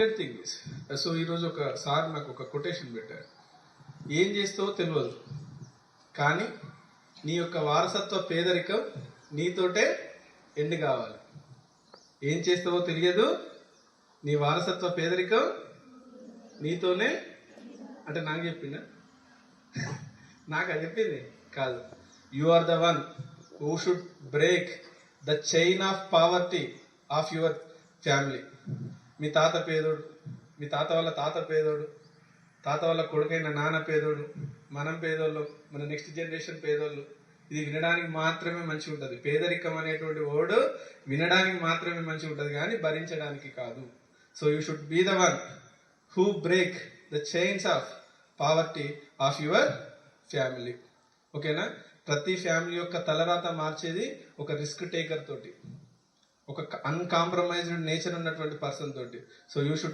Thing so uh, ఈరోజు ఒక sir నాకు ఒక కొటేషన్ పెట్టారు. ఏం చేస్తావో తెలియదు కానీ నీ యొక్క వారసత్వ పేదరికం నీతోటే ఎండ్ కావాలి. ఏం చేస్తావో తెలియదు నీ వారసత్వ పేదరికం నీతోనే అంటే నాకు చెప్పిందా నాకు అది చెప్పింది కాదు. You are the one who should break the chain of poverty of your family మీ తాత పేదోడు మీ తాత వాళ్ళ తాత పేదోడు తాత వాళ్ళ కొడుకైన నాన్న పేదోడు మనం పేదోళ్ళు మన నెక్స్ట్ జనరేషన్ పేదోళ్ళు ఇది వినడానికి మాత్రమే మంచిగా ఉంటుంది. పేదరికం అనేటువంటి వర్డ్ వినడానికి మాత్రమే మంచిగా ఉంటుంది కానీ భరించడానికి కాదు. So you should be the one who break the chains of poverty of your family ఓకేనా ప్రతి ఫ్యామిలీ యొక్క తలరాత మార్చేది ఒక రిస్క్ టేకర్ తోటి. ఒక అన్కాంప్రమైజ్డ్ నేచర్ ఉన్నటువంటి పర్సన్ తోటి. So you should